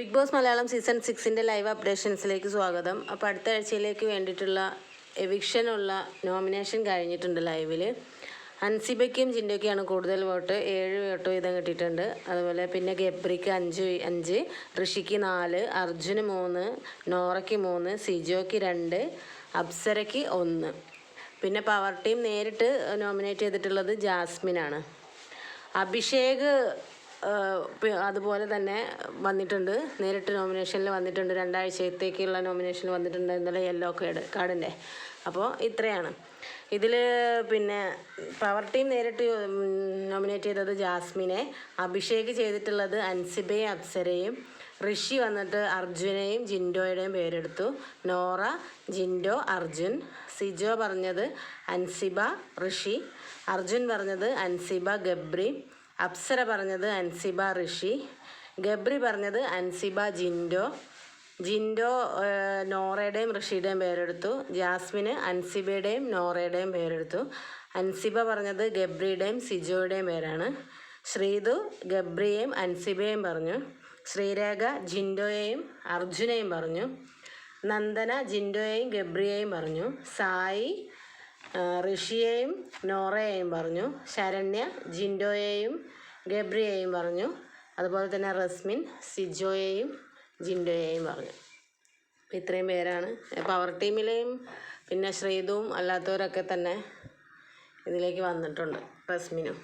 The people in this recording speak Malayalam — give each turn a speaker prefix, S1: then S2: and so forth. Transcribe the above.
S1: ബിഗ് ബോസ് മലയാളം സീസൺ സിക്സിന്റെ ലൈവ് അപ്ഡേഷൻസിലേക്ക് സ്വാഗതം. അപ്പോൾ അടുത്ത ആഴ്ചയിലേക്ക് വേണ്ടിയിട്ടുള്ള എവിക്ഷനുള്ള നോമിനേഷൻ കഴിഞ്ഞിട്ടുണ്ട് ലൈവിൽ അൻസിബയ്ക്കും ജിൻഡോയ്ക്കാണ് കൂടുതൽ വോട്ട്. ഏഴ് വോട്ട് വീതം കിട്ടിയിട്ടുണ്ട്. അതുപോലെ പിന്നെ ഗബ്രിക്ക് അഞ്ച് അഞ്ച് ഋഷിക്ക് നാല് അർജുന് മൂന്ന് നോറയ്ക്ക് മൂന്ന് സിജോയ്ക്ക് രണ്ട് അപ്സരയ്ക്ക് ഒന്ന്. പിന്നെ പവർ ടീം നേരിട്ട് നോമിനേറ്റ് ചെയ്തിട്ടുള്ളത് ജാസ്മിനാണ്. അഭിഷേക് അതുപോലെ തന്നെ വന്നിട്ടുണ്ട്. നേരിട്ട് നോമിനേഷനിൽ വന്നിട്ടുണ്ട്. രണ്ടാഴ്ചത്തേക്കുള്ള നോമിനേഷൻ വന്നിട്ടുണ്ട് ഇന്നലെ യെല്ലോ കാർഡ് കാർഡിന്റെ അപ്പോൾ ഇത്രയാണ്. ഇതിൽ പിന്നെ പവർ ടീം നേരിട്ട് നോമിനേറ്റ് ചെയ്തത് ജാസ്മിനെ. അഭിഷേക് ചെയ്തിട്ടുള്ളത് അൻസിബയും അപ്സരയും. ഋഷി വന്നിട്ട് അർജുനെയും ജിൻഡോയുടെയും പേരെടുത്തു. നോറ ജിൻഡോ അർജുൻ. സിജോ പറഞ്ഞത് അൻസിബ ഋഷി. അർജുൻ പറഞ്ഞത് അൻസിബ ഗബ്രി. അപ്സര പറഞ്ഞത് അൻസിബ ഋഷി. ഗബ്രി പറഞ്ഞത് അൻസിബ ജിൻഡോ. ജിൻഡോ നോറയുടെയും ഋഷിയുടെയും പേരെടുത്തു. ജാസ്മിന് അൻസിബയുടെയും നോറയുടെയും പേരെടുത്തു. അൻസിബ പറഞ്ഞത് ഗബ്രിയുടെയും സിജോയുടെയും പേരാണ്. ശ്രീതു ഗബ്രിയെയും അൻസിബയെയും പറഞ്ഞു. ശ്രീരേഖ ജിൻഡോയെയും അർജുനെയും പറഞ്ഞു. നന്ദന ജിൻഡോയെയും ഗബ്രിയെയും പറഞ്ഞു. സായി ഋഷിയെയും നോറയെയും പറഞ്ഞു ശരണ്യ ജിൻഡോയെയും ഗബ്രിയെയും പറഞ്ഞു അതുപോലെ തന്നെ റസ്മിൻ സിജോയെയും ജിൻഡോയെയും പറഞ്ഞു. ഇത്രയും പേരാണ്. പവർ ടീമിലെയും പിന്നെ ശ്രീതുവും അല്ലാത്തവരൊക്കെ തന്നെ ഇതിലേക്ക് വന്നിട്ടുണ്ട് റസ്മിനും.